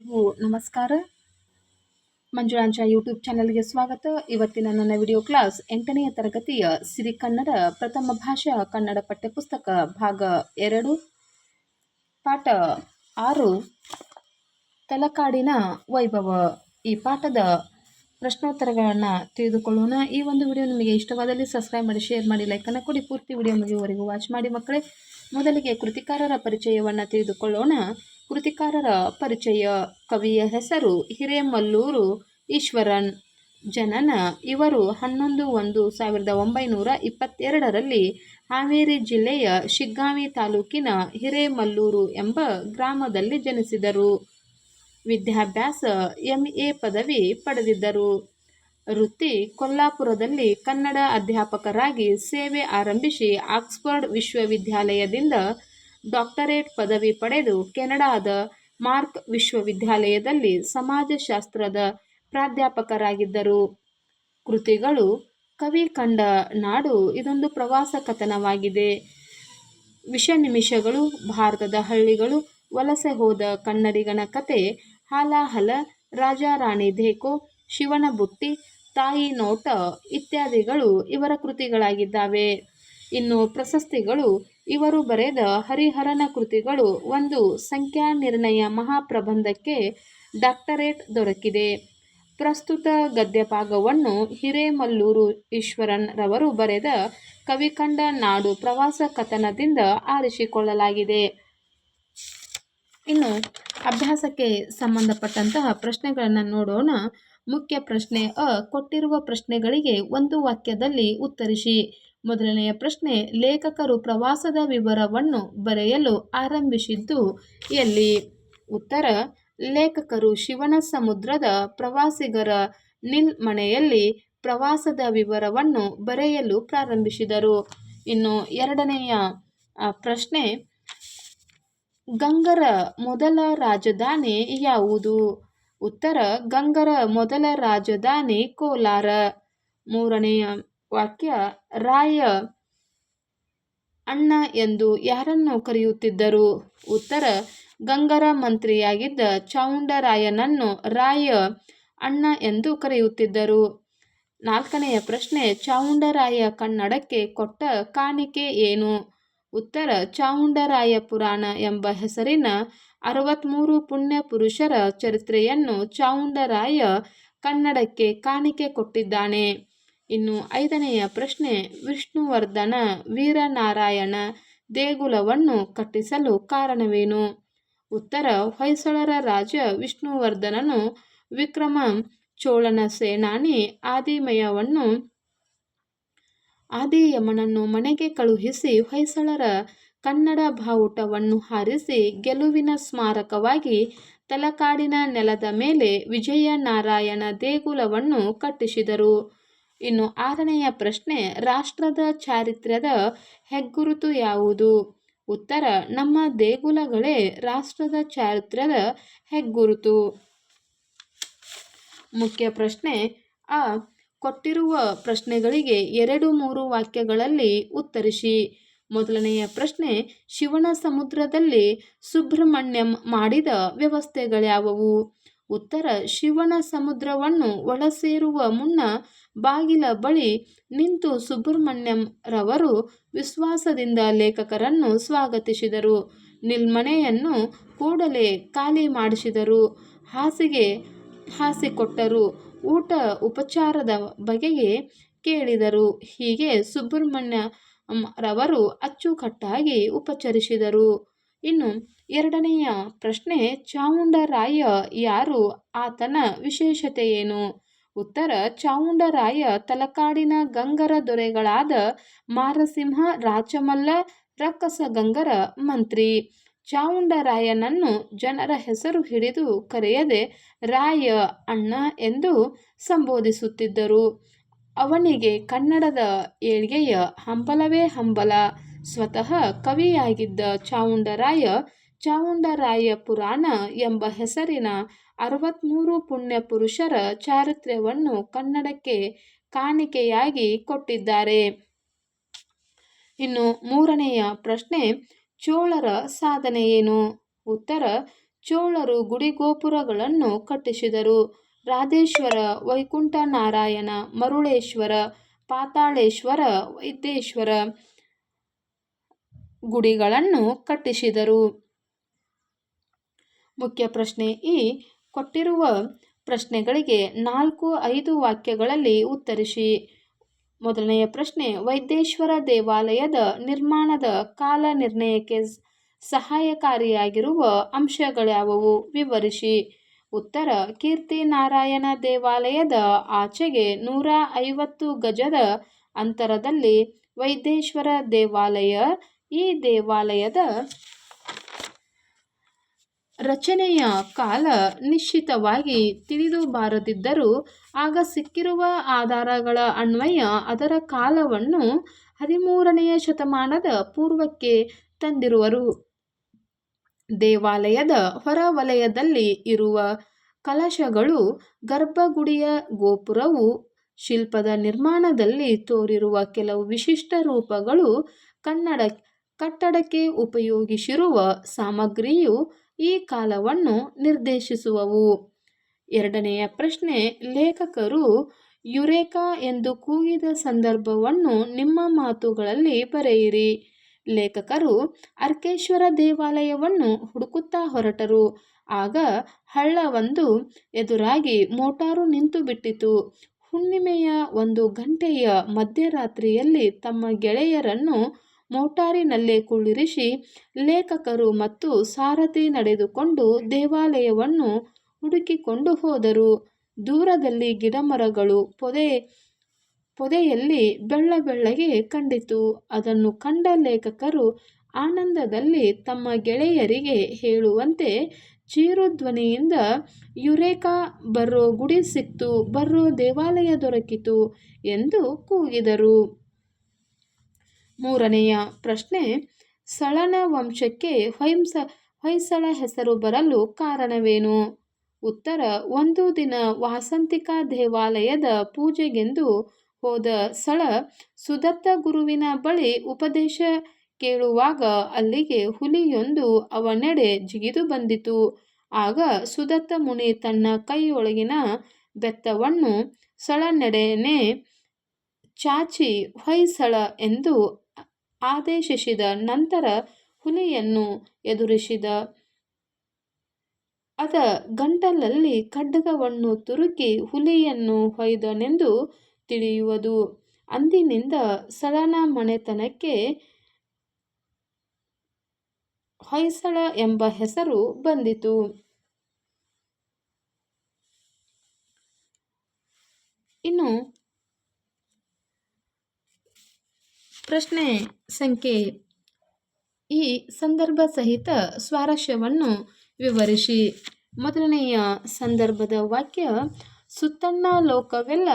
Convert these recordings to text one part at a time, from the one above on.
ಎಲ್ರಿಗೂ ನಮಸ್ಕಾರ. ಮಂಜುಳಾಂಚ ಯೂಟ್ಯೂಬ್ ಚಾನಲ್ಗೆ ಸ್ವಾಗತ. ಇವತ್ತಿನ ನನ್ನ ವಿಡಿಯೋ ಕ್ಲಾಸ್ ಎಂಟನೆಯ ತರಗತಿಯ ಸಿರಿ ಕನ್ನಡ ಪ್ರಥಮ ಭಾಷಾ ಕನ್ನಡ ಪಠ್ಯಪುಸ್ತಕ ಭಾಗ ಎರಡು, ಪಾಠ ಆರು, ತಲಕಾಡಿನ ವೈಭವ. ಈ ಪಾಠದ ಪ್ರಶ್ನೋತ್ತರಗಳನ್ನು ತಿಳಿದುಕೊಳ್ಳೋಣ. ಈ ಒಂದು ವಿಡಿಯೋ ನಿಮಗೆ ಇಷ್ಟವಾದಲ್ಲಿ ಸಬ್ಸ್ಕ್ರೈಬ್ ಮಾಡಿ ಶೇರ್ ಮಾಡಿ ಲೈಕನ್ನು ಕೊಡಿ. ಪೂರ್ತಿ ವಿಡಿಯೋ ಮುಗಿಯುವವರೆಗೂ ವಾಚ್ ಮಾಡಿ ಮಕ್ಕಳೇ. ಮೊದಲಿಗೆ ಕೃತಿಕಾರರ ಪರಿಚಯವನ್ನು ತಿಳಿದುಕೊಳ್ಳೋಣ. ಕೃತಿಕಾರರ ಪರಿಚಯ. ಕವಿಯ ಹೆಸರು ಹಿರೇಮಲ್ಲೂರು ಈಶ್ವರನ್. ಜನನ ಇವರು ಹನ್ನೊಂದು ಒಂದು ಸಾವಿರದ ಒಂಬೈನೂರ ಇಪ್ಪತ್ತೆರಡರಲ್ಲಿ ಹಾವೇರಿ ಜಿಲ್ಲೆಯ ಶಿಗ್ಗಾವಿ ತಾಲೂಕಿನ ಹಿರೇಮಲ್ಲೂರು ಎಂಬ ಗ್ರಾಮದಲ್ಲಿ ಜನಿಸಿದರು. ವಿದ್ಯಾಭ್ಯಾಸ ಎಂ ಎ ಪದವಿ ಪಡೆದಿದ್ದರು. ವೃತ್ತಿ ಕೊಲ್ಲಾಪುರದಲ್ಲಿ ಕನ್ನಡ ಅಧ್ಯಾಪಕರಾಗಿ ಸೇವೆ ಆರಂಭಿಸಿ ಆಕ್ಸ್ಫರ್ಡ್ ವಿಶ್ವವಿದ್ಯಾಲಯದಿಂದ ಡಾಕ್ಟರೇಟ್ ಪದವಿ ಪಡೆದು ಕೆನಡಾದ ಮಾರ್ಕ್ ವಿಶ್ವವಿದ್ಯಾಲಯದಲ್ಲಿ ಸಮಾಜಶಾಸ್ತ್ರದ ಪ್ರಾಧ್ಯಾಪಕರಾಗಿದ್ದರು. ಕೃತಿಗಳು ಕವಿ ಕಂಡ ನಾಡು ಇದೊಂದು ಪ್ರವಾಸ ಕಥನವಾಗಿದೆ. ವಿಷ ನಿಮಿಷಗಳು, ಭಾರತದ ಹಳ್ಳಿಗಳು, ವಲಸೆ ಹೋದ ಕನ್ನಡಿಗನ ಕತೆ, ಹಾಲಾಹಲ, ರಾಜಾರಾಣಿ ಧೇಕೋ ಶಿವನ ಬುಟ್ಟಿ, ತಾಯಿ ನೋಟ ಇತ್ಯಾದಿಗಳು ಇವರ ಕೃತಿಗಳಾಗಿದ್ದಾವೆ. ಇನ್ನು ಪ್ರಶಸ್ತಿಗಳು ಇವರು ಬರೆದ ಹರಿಹರನ ಕೃತಿಗಳು ಒಂದು ಸಂಖ್ಯಾ ನಿರ್ಣಯ ಮಹಾಪ್ರಬಂಧಕ್ಕೆ ಡಾಕ್ಟರೇಟ್ ದೊರಕಿದೆ. ಪ್ರಸ್ತುತ ಗದ್ಯಭಾಗವನ್ನು ಹಿರೇಮಲ್ಲೂರು ಈಶ್ವರನ್ ರವರು ಬರೆದ ಕವಿಕಂಡ ನಾಡು ಪ್ರವಾಸ ಕಥನದಿಂದ ಆರಿಸಿಕೊಳ್ಳಲಾಗಿದೆ. ಇನ್ನು ಅಭ್ಯಾಸಕ್ಕೆ ಸಂಬಂಧಪಟ್ಟಂತಹ ಪ್ರಶ್ನೆಗಳನ್ನು ನೋಡೋಣ. ಮುಖ್ಯ ಪ್ರಶ್ನೆ, ಅ, ಕೊಟ್ಟಿರುವ ಪ್ರಶ್ನೆಗಳಿಗೆ ಒಂದು ವಾಕ್ಯದಲ್ಲಿ ಉತ್ತರಿಸಿ. ಮೊದಲನೆಯ ಪ್ರಶ್ನೆ, ಲೇಖಕರು ಪ್ರವಾಸದ ವಿವರವನ್ನು ಬರೆಯಲು ಆರಂಭಿಸಿದ್ದು ಎಲ್ಲಿ? ಉತ್ತರ, ಲೇಖಕರು ಶಿವನ ಸಮುದ್ರದ ಪ್ರವಾಸಿಗರ ನಿಲ್ಮಣೆಯಲ್ಲಿ ಪ್ರವಾಸದ ವಿವರವನ್ನು ಬರೆಯಲು ಪ್ರಾರಂಭಿಸಿದರು. ಇನ್ನು ಎರಡನೆಯ ಪ್ರಶ್ನೆ, ಗಂಗರ ಮೊದಲ ರಾಜಧಾನಿ ಯಾವುದು? ಉತ್ತರ, ಗಂಗರ ಮೊದಲ ರಾಜಧಾನಿ ಕೋಲಾರ. ಮೂರನೆಯ ವಾಕ್ಯ, ರಾಯ, ಅಣ್ಣ ಎಂದು ಯಾರನ್ನು ಕರೆಯುತ್ತಿದ್ದರು? ಉತ್ತರ, ಗಂಗರ ಮಂತ್ರಿಯಾಗಿದ್ದ ಚಾವುಂಡರಾಯನನ್ನು ರಾಯ, ಅಣ್ಣ ಎಂದು ಕರೆಯುತ್ತಿದ್ದರು. ನಾಲ್ಕನೆಯ ಪ್ರಶ್ನೆ ಚಾವುಂಡರಾಯ ಕನ್ನಡಕ್ಕೆ ಕೊಟ್ಟ ಕಾಣಿಕೆ ಏನು? ಉತ್ತರ ಚಾವುಂಡರಾಯ ಪುರಾಣ ಎಂಬ ಹೆಸರಿನ ಅರವತ್ತ್ಮೂರು ಪುಣ್ಯ ಪುರುಷರ ಚರಿತ್ರೆಯನ್ನು ಚಾವುಂಡರಾಯ ಕನ್ನಡಕ್ಕೆ ಕಾಣಿಕೆ ಕೊಟ್ಟಿದ್ದಾನೆ. ಇನ್ನು ಐದನೆಯ ಪ್ರಶ್ನೆ, ವಿಷ್ಣುವರ್ಧನ ವೀರನಾರಾಯಣ ದೇಗುಲವನ್ನು ಕಟ್ಟಿಸಲು ಕಾರಣವೇನು? ಉತ್ತರ, ಹೊಯ್ಸಳರ ರಾಜ ವಿಷ್ಣುವರ್ಧನನು ವಿಕ್ರಮ ಚೋಳನ ಸೇನಾನಿ ಆದಿಮಯವನ್ನು, ಆದಿಯಮನನ್ನು ಮನೆಗೆ ಕಳುಹಿಸಿ ಹೊಯ್ಸಳರ ಕನ್ನಡ ಬಾವುಟವನ್ನು ಹಾರಿಸಿ ಗೆಲುವಿನ ಸ್ಮಾರಕವಾಗಿ ತಲಕಾಡಿನ ನೆಲದ ಮೇಲೆ ವಿಜಯನಾರಾಯಣ ದೇಗುಲವನ್ನು ಕಟ್ಟಿಸಿದರು. ಇನ್ನು ಆರನೆಯ ಪ್ರಶ್ನೆ, ರಾಷ್ಟ್ರದ ಚಾರಿತ್ರ್ಯದ ಹೆಗ್ಗುರುತು ಯಾವುದು? ಉತ್ತರ, ನಮ್ಮ ದೇಗುಲಗಳೇ ರಾಷ್ಟ್ರದ ಚಾರಿತ್ರ್ಯದ ಹೆಗ್ಗುರುತು. ಮುಖ್ಯ ಪ್ರಶ್ನೆ, ಆ ಕೊಟ್ಟಿರುವ ಪ್ರಶ್ನೆಗಳಿಗೆ ಎರಡು ಮೂರು ವಾಕ್ಯಗಳಲ್ಲಿ ಉತ್ತರಿಸಿ. ಮೊದಲನೆಯ ಪ್ರಶ್ನೆ, ಶಿವನ ಸಮುದ್ರದಲ್ಲಿ ಸುಬ್ರಹ್ಮಣ್ಯಂ ಮಾಡಿದ ವ್ಯವಸ್ಥೆಗಳ್ಯಾವವು? ಉತ್ತರ ಶಿವನ ಸಮುದ್ರವನ್ನು ಒಳಸೇರುವ ಮುನ್ನ ಬಾಗಿಲ ಬಳಿ ನಿಂತು ಸುಬ್ರಹ್ಮಣ್ಯಂ ರವರು ವಿಶ್ವಾಸದಿಂದ ಲೇಖಕರನ್ನು ಸ್ವಾಗತಿಸಿದರು. ನಿಲ್ಮಣೆಯನ್ನು ಕೂಡಲೇ ಖಾಲಿ ಮಾಡಿಸಿದರು. ಹಾಸಿಗೆ ಹಾಸಿಕೊಟ್ಟರು. ಊಟ ಉಪಚಾರದ ಬಗೆಗೆ ಕೇಳಿದರು. ಹೀಗೆ ಸುಬ್ರಹ್ಮಣ್ಯ ರವರು ಅಚ್ಚುಕಟ್ಟಾಗಿ ಉಪಚರಿಸಿದರು. ಇನ್ನು ಎರಡನೆಯ ಪ್ರಶ್ನೆ ಚಾವುಂಡರಾಯ ಯಾರು? ಆತನ ವಿಶೇಷತೆ ಏನು? ಉತ್ತರ ಚಾವುಂಡರಾಯ ತಲಕಾಡಿನ ಗಂಗರ ದೊರೆಗಳಾದ ಮಾರಸಿಂಹ, ರಾಚಮಲ್ಲ ರಕ್ಕಸಗಂಗರ ಮಂತ್ರಿ. ಚಾವುಂಡರಾಯನನ್ನು ಜನರ ಹೆಸರು ಹಿಡಿದು ಕರೆಯದೆ ರಾಯ, ಅಣ್ಣ ಎಂದು ಸಂಬೋಧಿಸುತ್ತಿದ್ದರು. ಅವನಿಗೆ ಕನ್ನಡದ ಏಳ್ಗೆಯ ಹಂಬಲವೇ ಹಂಬಲ. ಸ್ವತಃ ಕವಿಯಾಗಿದ್ದ ಚಾವುಂಡರಾಯ ಚಾವುಂಡರಾಯ ಪುರಾಣ ಎಂಬ ಹೆಸರಿನ ಅರವತ್ತ್ಮೂರು ಪುಣ್ಯ ಪುರುಷರ ಚಾರಿತ್ರ್ಯವನ್ನು ಕನ್ನಡಕ್ಕೆ ಕಾಣಿಕೆಯಾಗಿ ಕೊಟ್ಟಿದ್ದಾರೆ. ಇನ್ನು ಮೂರನೆಯ ಪ್ರಶ್ನೆ, ಚೋಳರ ಸಾಧನೆ ಏನು? ಉತ್ತರ, ಚೋಳರು ಗುಡಿಗೋಪುರಗಳನ್ನು ಕಟ್ಟಿಸಿದರು. ರಾಧೇಶ್ವರ ವೈಕುಂಠ ನಾರಾಯಣ ಮರುಳೇಶ್ವರ, ಪಾತಾಳೇಶ್ವರ, ವೈದ್ಯೇಶ್ವರ ಗುಡಿಗಳನ್ನು ಕಟ್ಟಿಸಿದರು. ಮುಖ್ಯ ಪ್ರಶ್ನೆ ಈ. ಕೊಟ್ಟಿರುವ ಪ್ರಶ್ನೆಗಳಿಗೆ ನಾಲ್ಕು, ಐದು ವಾಕ್ಯಗಳಲ್ಲಿ ಉತ್ತರಿಸಿ. ಮೊದಲನೆಯ ಪ್ರಶ್ನೆ, ವೈದ್ಯೇಶ್ವರ ದೇವಾಲಯದ ನಿರ್ಮಾಣದ ಕಾಲ ನಿರ್ಣಯಕ್ಕೆ ಸಹಾಯಕಾರಿಯಾಗಿರುವ ಅಂಶಗಳ್ಯಾವುವು? ವಿವರಿಸಿ. ಉತ್ತರ ಕೀರ್ತಿ ನಾರಾಯಣ ದೇವಾಲಯದ ಆಚೆಗೆ ನೂರ ಐವತ್ತು ಗಜದ ಅಂತರದಲ್ಲಿ ವೈದ್ಯೇಶ್ವರ ದೇವಾಲಯ, ಈ ದೇವಾಲಯದ ರಚನೆಯ ಕಾಲ ನಿಶ್ಚಿತವಾಗಿ ತಿಳಿದು ಬಾರದಿದ್ದರೂ ಆಗ ಸಿಕ್ಕಿರುವ ಆಧಾರಗಳ ಅನ್ವಯ ಅದರ ಕಾಲವನ್ನು ಹದಿಮೂರನೆಯ ಶತಮಾನದ ಪೂರ್ವಕ್ಕೆ ತಂದಿರುವರು. ದೇವಾಲಯದ ಹೊರವಲಯದಲ್ಲಿ ಇರುವ ಕಲಶಗಳು ಗರ್ಭಗುಡಿಯ ಗೋಪುರವು ಶಿಲ್ಪದ ನಿರ್ಮಾಣದಲ್ಲಿ ತೋರಿರುವ ಕೆಲವು ವಿಶಿಷ್ಟ ರೂಪಗಳು ಕನ್ನಡ ಕಟ್ಟಡಕ್ಕೆ ಉಪಯೋಗಿಸಿರುವ ಸಾಮಗ್ರಿಯು ಈ ಕಾಲವನ್ನು ನಿರ್ದೇಶಿಸುವವು. ಎರಡನೆಯ ಪ್ರಶ್ನೆ, ಲೇಖಕರು ಯುರೇಕಾ ಎಂದು ಕೂಗಿದ ಸಂದರ್ಭವನ್ನು ನಿಮ್ಮ ಮಾತುಗಳಲ್ಲಿ ಬರೆಯಿರಿ. ಲೇಖಕರು ಅರ್ಕೇಶ್ವರ ದೇವಾಲಯವನ್ನು ಹುಡುಕುತ್ತಾ ಹೊರಟರು. ಆಗ ಹಳ್ಳವೊಂದು ಎದುರಾಗಿ ಮೋಟಾರು ನಿಂತು ಬಿಟ್ಟಿತು. ಹುಣ್ಣಿಮೆಯ ಒಂದು ಗಂಟೆಯ ಮಧ್ಯರಾತ್ರಿಯಲ್ಲಿ ತಮ್ಮ ಗೆಳೆಯರನ್ನು ಮೋಟಾರಿನಲ್ಲೇ ಕುಳ್ಳಿರಿಸಿ ಲೇಖಕರು ಮತ್ತು ಸಾರಥಿ ನಡೆದುಕೊಂಡು ದೇವಾಲಯವನ್ನು ಹುಡುಕಿಕೊಂಡು ಹೋದರು. ದೂರದಲ್ಲಿ ಗಿಡಮರಗಳು ಪೊದೆ, ಪೊದೆಯಲ್ಲಿ ಬೆಳ್ಳ ಬೆಳ್ಳಗೆ ಕಂಡಿತು. ಅದನ್ನು ಕಂಡ ಲೇಖಕರು ಆನಂದದಲ್ಲಿ ತಮ್ಮ ಗೆಳೆಯರಿಗೆ ಹೇಳುವಂತೆ ಚೀರುಧ್ವನಿಯಿಂದ ಯುರೇಕಾ, ಬರ್ರೋ ಗುಡಿ ಸಿಕ್ತು, ಬರ್ರೋ ದೇವಾಲಯ ದೊರಕಿತು ಎಂದು ಕೂಗಿದರು. ಮೂರನೆಯ ಪ್ರಶ್ನೆ ಸಳನ ವಂಶಕ್ಕೆ ಹೊಯ್ಸ, ಹೊಯ್ಸಳ ಹೆಸರು ಬರಲು ಕಾರಣವೇನು? ಉತ್ತರ, ಒಂದು ದಿನ ವಾಸಂತಿಕ ದೇವಾಲಯದ ಪೂಜೆಗೆಂದು ಹೋದ ಸಳ ಸುದತ್ತ ಗುರುವಿನ ಬಳಿ ಉಪದೇಶ ಕೇಳುವಾಗ ಅಲ್ಲಿಗೆ ಹುಲಿಯೊಂದು ಅವನೆಡೆ ಜಿಗಿದು ಬಂದಿತು. ಆಗ ಸುದತ್ತ ಮುನಿ ತನ್ನ ಕೈಯೊಳಗಿನ ಬೆತ್ತವನ್ನು ಸಳನೆಡೆನೆ ಚಾಚಿ ಹೊಯ್ಸಳ ಎಂದು ಆದೇಶಿಸಿದ ನಂತರ ಹುಲಿಯನ್ನು ಎದುರಿಸಿದ. ಅದ ಗಂಟಲಲ್ಲಿ ಖಡ್ಗವನ್ನು ತುರುಕಿ ಹುಲಿಯನ್ನು ಹೊಯ್ದನೆಂದು ತಿಳಿಯುವುದು. ಅಂದಿನಿಂದ ಸಳನ ಮನೆತನಕ್ಕೆ ಹೊಯ್ಸಳ ಎಂಬ ಹೆಸರು ಬಂದಿತು. ಇನ್ನು ಪ್ರಶ್ನೆ ಸಂಖ್ಯೆ ಈ ಸಂದರ್ಭ ಸಹಿತ ಸ್ವಾರಸ್ಯವನ್ನು ವಿವರಿಸಿ. ಮೊದಲನೆಯ ಸಂದರ್ಭದ ವಾಕ್ಯ ಸುತ್ತಣ್ಣ ಲೋಕವೆಲ್ಲ,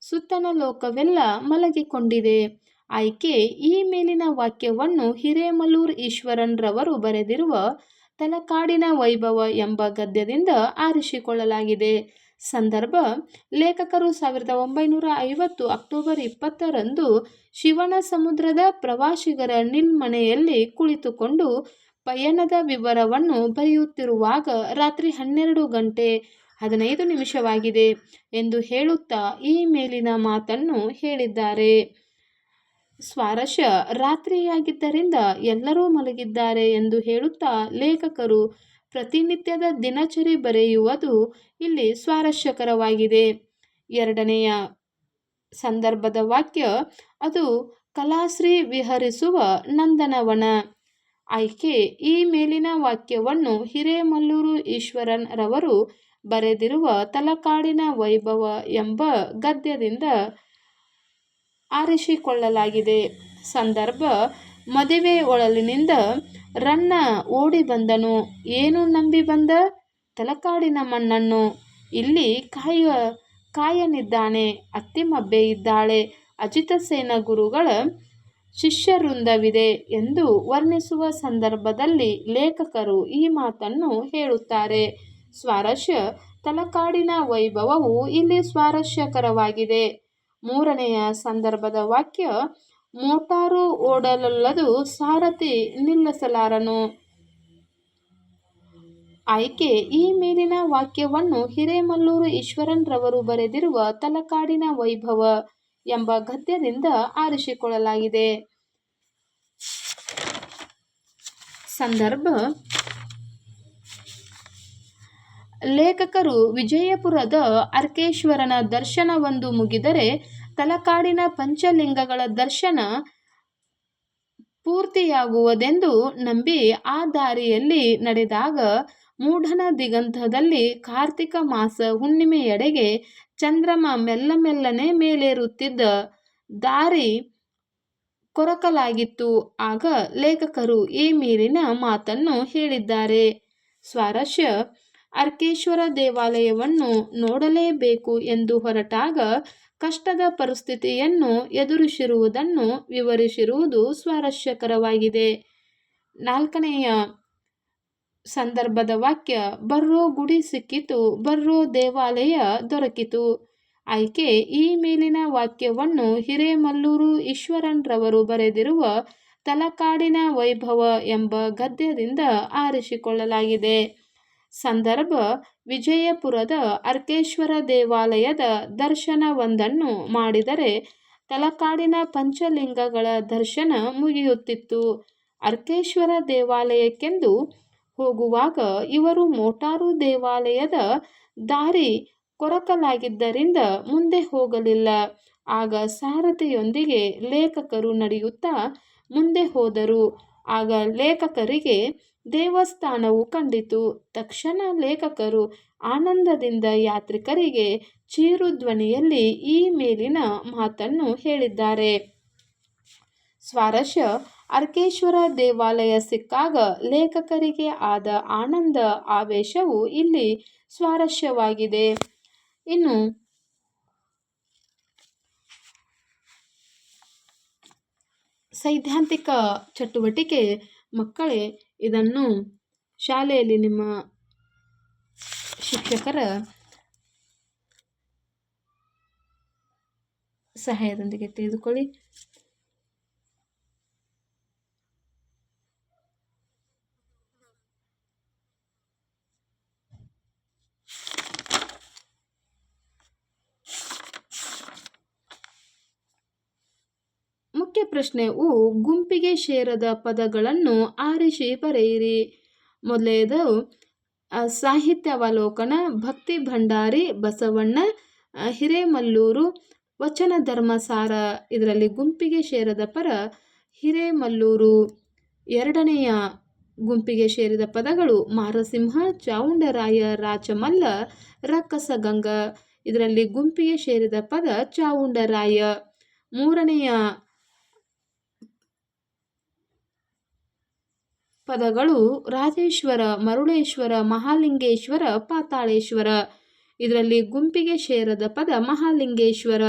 ಸುತ್ತಣ ಲೋಕವೆಲ್ಲ ಮಲಗಿಕೊಂಡಿದೆ. ಆಯ್ಕೆ ಈ ಮೇಲಿನ ವಾಕ್ಯವನ್ನು ಹಿರೇಮಲೂರ್ ಈಶ್ವರನ್ ರವರು ಬರೆದಿರುವ ತಲಕಾಡಿನ ವೈಭವ ಎಂಬ ಗದ್ಯದಿಂದ ಆರಿಸಿಕೊಳ್ಳಲಾಗಿದೆ. ಸಂದರ್ಭ, ಲೇಖಕರು ಸಾವಿರದ ಒಂಬೈನೂರ ಐವತ್ತು ಅಕ್ಟೋಬರ್ ಇಪ್ಪತ್ತರಂದು ಶಿವನ ಸಮುದ್ರದ ಪ್ರವಾಸಿಗರ ನಿಲ್ಮನೆಯಲ್ಲಿ ಕುಳಿತುಕೊಂಡು ಪಯಣದ ವಿವರವನ್ನು ಬರೆಯುತ್ತಿರುವಾಗ ರಾತ್ರಿ ಹನ್ನೆರಡು ಗಂಟೆ ಹದಿನೈದು ನಿಮಿಷವಾಗಿದೆ ಎಂದು ಹೇಳುತ್ತಾ ಈ ಮೇಲಿನ ಮಾತನ್ನು ಹೇಳಿದ್ದಾರೆ. ಸ್ವಾರಸ್ಯ, ರಾತ್ರಿಯಾಗಿದ್ದರಿಂದ ಎಲ್ಲರೂ ಮಲಗಿದ್ದಾರೆ ಎಂದು ಹೇಳುತ್ತಾ ಲೇಖಕರು ಪ್ರತಿನಿತ್ಯದ ದಿನಚರಿ ಬರೆಯುವುದು ಇಲ್ಲಿ ಸ್ವಾರಸ್ಯಕರವಾಗಿದೆ. ಎರಡನೆಯ ಸಂದರ್ಭದ ವಾಕ್ಯ, ಅದು ಕಲಾಶ್ರೀ ವಿಹರಿಸುವ ನಂದನವನ. ಆಯ್ಕೆ, ಈ ಮೇಲಿನ ವಾಕ್ಯವನ್ನು ಹಿರೇಮಲ್ಲೂರು ಈಶ್ವರನ್ ರವರು ಬರೆದಿರುವ ತಲಕಾಡಿನ ವೈಭವ ಎಂಬ ಗದ್ಯದಿಂದ ಆರಿಸಿಕೊಳ್ಳಲಾಗಿದೆ. ಸಂದರ್ಭ, ಮದುವೆ ಒಳಲಿನಿಂದ ರನ್ನ ಓಡಿ ಬಂದನು. ಏನು ನಂಬಿ ಬಂದ? ತಲಕಾಡಿನ ಮಣ್ಣನ್ನು ಇಲ್ಲಿ ಕಾಯ ಕಾಯನಿದ್ದಾನೆ. ಅತ್ತಿಮಬ್ಬೆ ಇದ್ದಾಳೆ. ಅಜಿತಸೇನ ಗುರುಗಳ ಶಿಷ್ಯವೃಂದವಿದೆ ಎಂದು ವರ್ಣಿಸುವ ಸಂದರ್ಭದಲ್ಲಿ ಲೇಖಕರು ಈ ಮಾತನ್ನು ಹೇಳುತ್ತಾರೆ. ಸ್ವಾರಸ್ಯ ತಲಕಾಡಿನ ವೈಭವವು ಇಲ್ಲಿ ಸ್ವಾರಸ್ಯಕರವಾಗಿದೆ. ಮೂರನೆಯ ಸಂದರ್ಭದ ವಾಕ್ಯ, ಮೋಟಾರು ಓಡಲೊಲ್ಲದು ಸಾರಥಿ ನಿಲ್ಲಿಸಲಾರನು. ಆಯ್ಕೆ. ಈ ಮೇಲಿನ ವಾಕ್ಯವನ್ನು ಹಿರೇಮಲ್ಲೂರು ಈಶ್ವರನ್ರವರು ಬರೆದಿರುವ ತಲಕಾಡಿನ ವೈಭವ ಎಂಬ ಗದ್ಯದಿಂದ ಆರಿಸಿಕೊಳ್ಳಲಾಗಿದೆ. ಸಂದರ್ಭ. ಲೇಖಕರು ವಿಜಯಪುರದ ಅರ್ಕೇಶ್ವರನ ದರ್ಶನವೊಂದು ಮುಗಿದರೆ ತಲಕಾಡಿನ ಪಂಚಲಿಂಗಗಳ ದರ್ಶನ ಪೂರ್ತಿಯಾಗುವುದೆಂದು ನಂಬಿ ಆ ದಾರಿಯಲ್ಲಿ ನಡೆದಾಗ ಮೂಢನ ದಿಗಂತದಲ್ಲಿ ಕಾರ್ತಿಕ ಮಾಸ ಹುಣ್ಣಿಮೆಯೆಡೆಗೆ ಚಂದ್ರಮ ಮೆಲ್ಲ ಮೆಲ್ಲನೆ ಮೇಲೇರುತ್ತಿದ್ದ ದಾರಿ ಕೊರಕಲಾಗಿತ್ತು. ಆಗ ಲೇಖಕರು ಈ ಮೇಲಿನ ಮಾತನ್ನು ಹೇಳಿದ್ದಾರೆ. ಸ್ವಾರಸ್ಯ, ಅರ್ಕೇಶ್ವರ ದೇವಾಲಯವನ್ನು ನೋಡಲೇಬೇಕು ಎಂದು ಹೊರಟಾಗ ಕಷ್ಟದ ಪರಿಸ್ಥಿತಿಯನ್ನು ಎದುರಿಸಿರುವುದನ್ನು ವಿವರಿಸಿರುವುದು ಸ್ವಾರಸ್ಯಕರವಾಗಿದೆ. ನಾಲ್ಕನೆಯ ಸಂದರ್ಭದ ವಾಕ್ಯ, ಬರ್ರೋ ಗುಡಿ ಸಿಕ್ಕಿತು, ಬರ್ರೋ ದೇವಾಲಯ ದೊರಕಿತು. ಆಯ್ಕೆ, ಈ ಮೇಲಿನ ವಾಕ್ಯವನ್ನು ಹಿರೇಮಲ್ಲೂರು ಈಶ್ವರನ್ರವರು ಬರೆದಿರುವ ತಲಕಾಡಿನ ವೈಭವ ಎಂಬ ಗದ್ಯದಿಂದ ಆರಿಸಿಕೊಳ್ಳಲಾಗಿದೆ. ಸಂದರ್ಭ, ವಿಜಯಪುರದ ಅರ್ಕೇಶ್ವರ ದೇವಾಲಯದ ದರ್ಶನವೊಂದನ್ನು ಮಾಡಿದರೆ ತಲಕಾಡಿನ ಪಂಚಲಿಂಗಗಳ ದರ್ಶನ ಮುಗಿಯುತ್ತಿತ್ತು. ಅರ್ಕೇಶ್ವರ ದೇವಾಲಯಕ್ಕೆಂದು ಹೋಗುವಾಗ ಇವರು ಮೋಟಾರು ದೇವಾಲಯದ ದಾರಿ ಕೊರಕಲಾಗಿದ್ದರಿಂದ ಮುಂದೆ ಹೋಗಲಿಲ್ಲ. ಆಗ ಸಾರಥಿಯೊಂದಿಗೆ ಲೇಖಕರು ನಡೆಯುತ್ತಾ ಮುಂದೆ ಹೋದರು. ಆಗ ಲೇಖಕರಿಗೆ ದೇವಸ್ಥಾನವು ಕಂಡಿತು. ತಕ್ಷಣ ಲೇಖಕರು ಆನಂದದಿಂದ ಯಾತ್ರಿಕರಿಗೆ ಚೀರು ಧ್ವನಿಯಲ್ಲಿ ಈ ಮೇಲಿನ ಮಾತನ್ನು ಹೇಳಿದ್ದಾರೆ. ಸ್ವಾರಸ್ಯ ಅರ್ಕೇಶ್ವರ ದೇವಾಲಯ ಸಿಕ್ಕಾಗ ಲೇಖಕರಿಗೆ ಆದ ಆನಂದ ಆವೇಶವು ಇಲ್ಲಿ ಸ್ವಾರಸ್ಯವಾಗಿದೆ. ಇನ್ನು ಸೈದ್ಧಾಂತಿಕ ಚಟುವಟಿಕೆ, ಮಕ್ಕಳೇ, ಇದನ್ನು ಶಾಲೆಯಲ್ಲಿ ನಿಮ್ಮ ಶಿಕ್ಷಕರ ಸಹಾಯದೊಂದಿಗೆ ತಿಳಿದುಕೊಳ್ಳಿ ಮುಖ್ಯ ಪ್ರಶ್ನೆಯು ಗುಂಪಿಗೆ ಸೇರದ ಪದಗಳನ್ನು ಆರಿಸಿ ಬರೆಯಿರಿ. ಮೊದಲೇದು ಸಾಹಿತ್ಯಾವಲೋಕನ, ಭಕ್ತಿ ಭಂಡಾರಿ, ಬಸವಣ್ಣ ಹಿರೇಮಲ್ಲೂರು ವಚನ ಧರ್ಮಸಾರ ಇದರಲ್ಲಿ ಗುಂಪಿಗೆ ಸೇರದ ಪರ ಹಿರೇಮಲ್ಲೂರು, ಎರಡನೆಯ ಗುಂಪಿಗೆ ಸೇರಿದ ಪದಗಳು ಮಾರಸಿಂಹ, ಚಾವುಂಡರಾಯ, ರಾಚಮಲ್ಲ, ರಕ್ಕಸಗಂಗ. ಇದರಲ್ಲಿ ಗುಂಪಿಗೆ ಸೇರಿದ ಪದ ಚಾವುಂಡರಾಯ. ಮೂರನೆಯ ಪದಗಳು ರಾಜೇಶ್ವರ, ಮರುಳೇಶ್ವರ, ಮಹಾಲಿಂಗೇಶ್ವರ, ಪಾತಾಳೇಶ್ವರ. ಇದರಲ್ಲಿ ಗುಂಪಿಗೆ ಸೇರದ ಪದ ಮಹಾಲಿಂಗೇಶ್ವರ.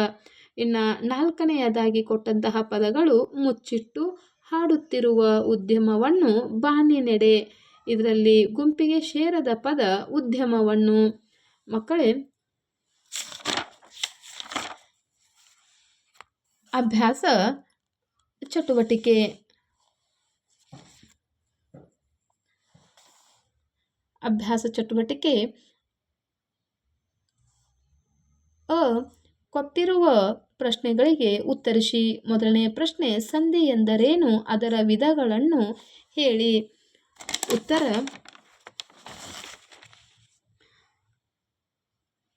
ಇನ್ನು ನಾಲ್ಕನೆಯದಾಗಿ ಕೊಟ್ಟಂತಹ ಪದಗಳು ಮುಚ್ಚಿಟ್ಟು ಹಾಡುತ್ತಿರುವ ಉದ್ಯಮವನ್ನು ಬಾನಿನೆಡೆ. ಇದರಲ್ಲಿ ಗುಂಪಿಗೆ ಸೇರದ ಪದ ಉದ್ಯಮವನ್ನು. ಮಕ್ಕಳೇ, ಅಭ್ಯಾಸ ಚಟುವಟಿಕೆ. ಅಭ್ಯಾಸ ಚಟುವಟಿಕೆ. ಅ. ಕೊಟ್ಟಿರುವ ಪ್ರಶ್ನೆಗಳಿಗೆ ಉತ್ತರಿಸಿ. ಮೊದಲನೆಯ ಪ್ರಶ್ನೆ, ಸಂಧಿ ಎಂದರೇನು? ಅದರ ವಿಧಗಳನ್ನು ಹೇಳಿ. ಉತ್ತರ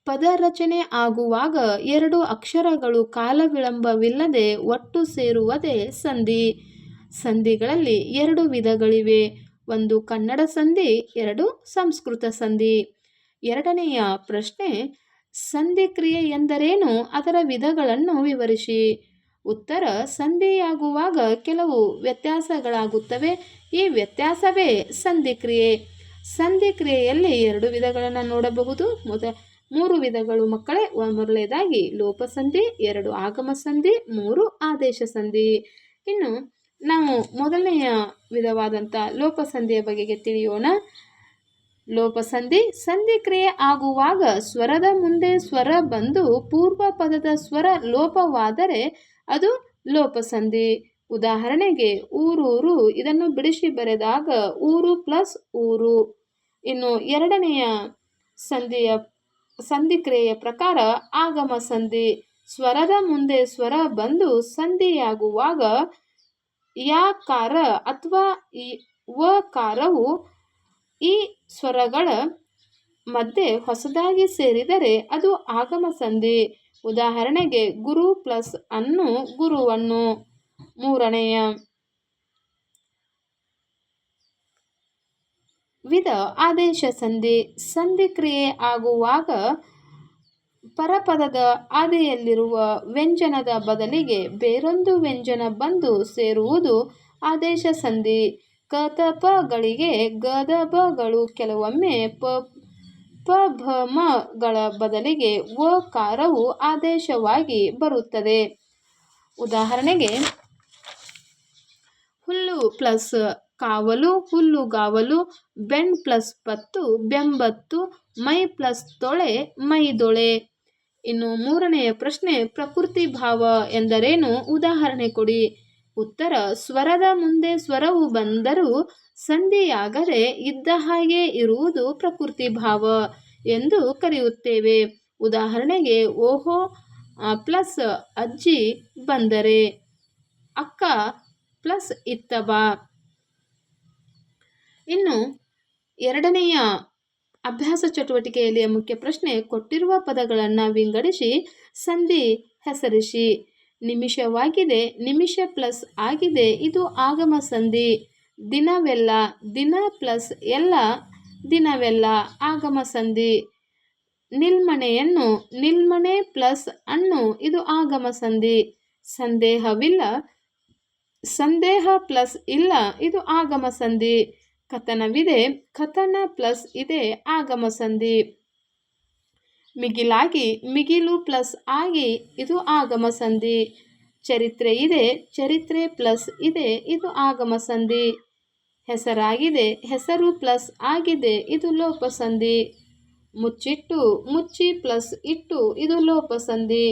ಪದ ರಚನೆ ಆಗುವಾಗ ಎರಡು ಅಕ್ಷರಗಳು ಕಾಲ ವಿಳಂಬವಿಲ್ಲದೆ ಒಟ್ಟು ಸೇರುವುದೇ ಸಂಧಿ. ಸಂಧಿಗಳಲ್ಲಿ ಎರಡು ವಿಧಗಳಿವೆ. ಒಂದು ಕನ್ನಡ ಸಂಧಿ, ಎರಡು ಸಂಸ್ಕೃತ ಸಂಧಿ. ಎರಡನೆಯ ಪ್ರಶ್ನೆ, ಸಂಧಿ ಕ್ರಿಯೆ ಎಂದರೇನು? ಅದರ ವಿಧಗಳನ್ನು ವಿವರಿಸಿ. ಉತ್ತರ, ಸಂಧಿಯಾಗುವಾಗ ಕೆಲವು ವ್ಯತ್ಯಾಸಗಳಾಗುತ್ತವೆ. ಈ ವ್ಯತ್ಯಾಸವೇ ಸಂಧಿ ಕ್ರಿಯೆ. ಸಂಧಿ ಕ್ರಿಯೆಯಲ್ಲಿ ಎರಡು ವಿಧಗಳನ್ನು ನೋಡಬಹುದು. ಮೊದ, ಮೂರು ವಿಧಗಳು ಮಕ್ಕಳೇ ಲೋಪ ಸಂಧಿ ಎರಡು ಆಗಮ ಸಂಧಿ ಮೂರು ಆದೇಶ ಸಂಧಿ ಇನ್ನು ನಾವು ಮೊದಲನೆಯ ವಿಧವಾದಂಥ ಲೋಪಸಂಧಿಯ ಬಗೆಗೆ ತಿಳಿಯೋಣ. ಲೋಪಸಂಧಿ ಸಂಧಿ ಕ್ರಿಯೆ ಆಗುವಾಗ ಸ್ವರದ ಮುಂದೆ ಸ್ವರ ಬಂದು ಪೂರ್ವ ಪದದ ಸ್ವರ ಲೋಪವಾದರೆ ಅದು ಲೋಪಸಂಧಿ. ಉದಾಹರಣೆಗೆ ಊರೂರು ಇದನ್ನು ಬಿಡಿಸಿ ಬರೆದಾಗ ಊರು ಪ್ಲಸ್ ಊರು. ಇನ್ನು ಎರಡನೆಯ ಸಂಧಿಯ ಸಂಧಿ ಕ್ರಿಯೆಯ ಪ್ರಕಾರ ಆಗಮ ಸಂಧಿ. ಸ್ವರದ ಮುಂದೆ ಸ್ವರ ಬಂದು ಸಂಧಿಯಾಗುವಾಗ ಯಾಕಾರ ಅಥವಾ ವಕಾರವು ಈ ಸ್ವರಗಳ ಮಧ್ಯೆ ಹೊಸದಾಗಿ ಸೇರಿದರೆ ಅದು ಆಗಮ ಸಂಧಿ. ಉದಾಹರಣೆಗೆ ಗುರು ಪ್ಲಸ್ ಅನ್ನು ಗುರುವನ್ನು. ಮೂರನೆಯ ವಿಧ ಆದೇಶ ಸಂಧಿ. ಸಂಧಿ ಕ್ರಿಯೆ ಆಗುವಾಗ ಪರಪದದ ಆದಿಯಲ್ಲಿರುವ ವ್ಯಂಜನದ ಬದಲಿಗೆ ಬೇರೊಂದು ವ್ಯಂಜನ ಬಂದು ಸೇರುವುದು ಆದೇಶ ಸಂಧಿ ಕತಪಗಳಿಗೆ ಗದಬಗಳು ಕೆಲವೊಮ್ಮೆ ಪ, ಪಭಮಗಳ ಬದಲಿಗೆ ವ ಕಾರವು ಆದೇಶವಾಗಿ ಬರುತ್ತದೆ. ಉದಾಹರಣೆಗೆ, ಹುಲ್ಲು ಪ್ಲಸ್ ಕಾವಲು ಹುಲ್ಲುಗಾವಲು ಬೆಣ್ ಪ್ಲಸ್ ಪತ್ತು, ಬೆಂಬತ್ತು, ಮೈ ಪ್ಲಸ್ ತೊಳೆ ಮೈದೊಳೆ ಇನ್ನು ಮೂರನೆಯ ಪ್ರಶ್ನೆ, ಪ್ರಕೃತಿ ಭಾವ ಎಂದರೇನು? ಉದಾಹರಣೆ ಕೊಡಿ. ಉತ್ತರ, ಸ್ವರದ ಮುಂದೆ ಸ್ವರವು ಬಂದರೂ ಸಂಧಿಯಾಗದೆ ಇದ್ದ ಹಾಗೆ ಇರುವುದು ಪ್ರಕೃತಿ ಭಾವ ಎಂದು ಕರೆಯುತ್ತೇವೆ. ಉದಾಹರಣೆಗೆ, ಓಹೋ ಪ್ಲಸ್ ಅಜ್ಜಿ ಬಂದರೆ ಅಕ್ಕ ಪ್ಲಸ್ ಇತ್ತವ. ಇನ್ನು ಎರಡನೆಯ ಅಭ್ಯಾಸ ಚಟುವಟಿಕೆಯಲ್ಲಿ ಮುಖ್ಯ ಪ್ರಶ್ನೆ, ಕೊಟ್ಟಿರುವ ಪದಗಳನ್ನು ವಿಂಗಡಿಸಿ, ಸಂಧಿ ಹೆಸರಿಸಿ. ನಿಮಿಷವಾಗಿದೆ, ನಿಮಿಷ ಪ್ಲಸ್ ಆಗಿದೆ, ಇದು ಆಗಮ ಸಂಧಿ. ದಿನವೆಲ್ಲ, ದಿನ ಪ್ಲಸ್ ಎಲ್ಲ, ದಿನವೆಲ್ಲ ಆಗಮ ಸಂಧಿ. ನಿಲ್ಮಣೆಯನ್ನು ನಿಲ್ಮಣೆ ಪ್ಲಸ್ ಅನ್ನು, ಇದು ಆಗಮ ಸಂಧಿ. ಸಂದೇಹವಿಲ್ಲ, ಸಂದೇಹ ಪ್ಲಸ್ ಇಲ್ಲ, ಇದು ಆಗಮ ಸಂಧಿ. ಕಥನವಿದೆ. ಕಥನ ಪ್ಲಸ್ ಇದೆ ಆಗಮ ಸಂಧಿ. ಮಿಗಿಲಾಗಿ ಮಿಗಿಲು ಪ್ಲಸ್ ಆಗಿ ಇದು ಆಗಮ ಸಂಧಿ. ಚರಿತ್ರೆ ಇದೆ, ಚರಿತ್ರೆ ಪ್ಲಸ್ ಇದೆ, ಇದು ಆಗಮ ಸಂಧಿ. ಹೆಸರಾಗಿದೆ, ಹೆಸರು ಪ್ಲಸ್ ಆಗಿದೆ, ಇದು ಲೋಪಸಂಧಿ ಮುಚ್ಚಿಟ್ಟು, ಮುಚ್ಚಿ ಪ್ಲಸ್ ಇಟ್ಟು, ಇದು ಲೋಪಸಂಧಿ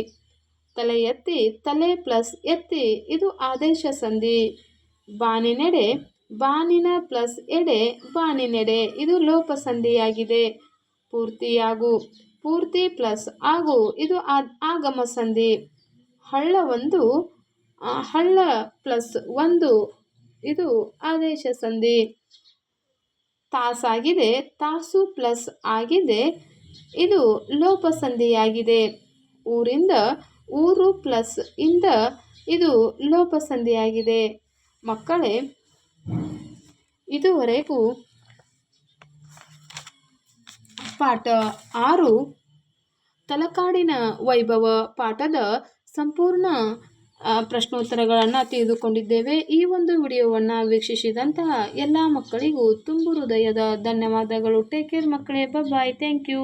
ತಲೆ ಎತ್ತಿ, ತಲೆ ಪ್ಲಸ್ ಎತ್ತಿ, ಇದು ಆದೇಶ ಸಂಧಿ. ಬಾನಿನೆಡೆ ಬಾನಿನ ಪ್ಲಸ್ ಎಡೆ, ಬಾನಿನೆಡೆ. ಇದು ಲೋಪಸಂಧಿಯಾಗಿದೆ. ಪೂರ್ತಿಯಾಗು ಪೂರ್ತಿ ಪ್ಲಸ್ ಆಗು. ಇದು ಆಗಮ ಸಂಧಿ. ಹಳ್ಳ ಒಂದು ಹಳ್ಳ ಪ್ಲಸ್ ಒಂದು. ಇದು ಆದೇಶ ಸಂಧಿ. ತಾಸಾಗಿದೆ ತಾಸು ಪ್ಲಸ್ ಆಗಿದೆ. ಇದು ಲೋಪಸಂಧಿಯಾಗಿದೆ. ಊರಿಂದ ಊರು ಪ್ಲಸ್ ಇಂದ ಇದು ಲೋಪಸಂಧಿಯಾಗಿದೆ. ಮಕ್ಕಳೇ ಇದುವರೆಗೂ ಪಾಠ ಆರು, ತಲಕಾಡಿನ ವೈಭವ ಪಾಠದ ಸಂಪೂರ್ಣ ಪ್ರಶ್ನೋತ್ತರಗಳನ್ನು ತಿಳಿದುಕೊಂಡಿದ್ದೇವೆ. ಈ ಒಂದು ವಿಡಿಯೋವನ್ನು ವೀಕ್ಷಿಸಿದಂತಹ ಎಲ್ಲ ಮಕ್ಕಳಿಗೂ ತುಂಬು ಹೃದಯದ ಧನ್ಯವಾದಗಳು. ಟೇಕ್ ಕೇರ್ ಮಕ್ಕಳೇ. Bye thank you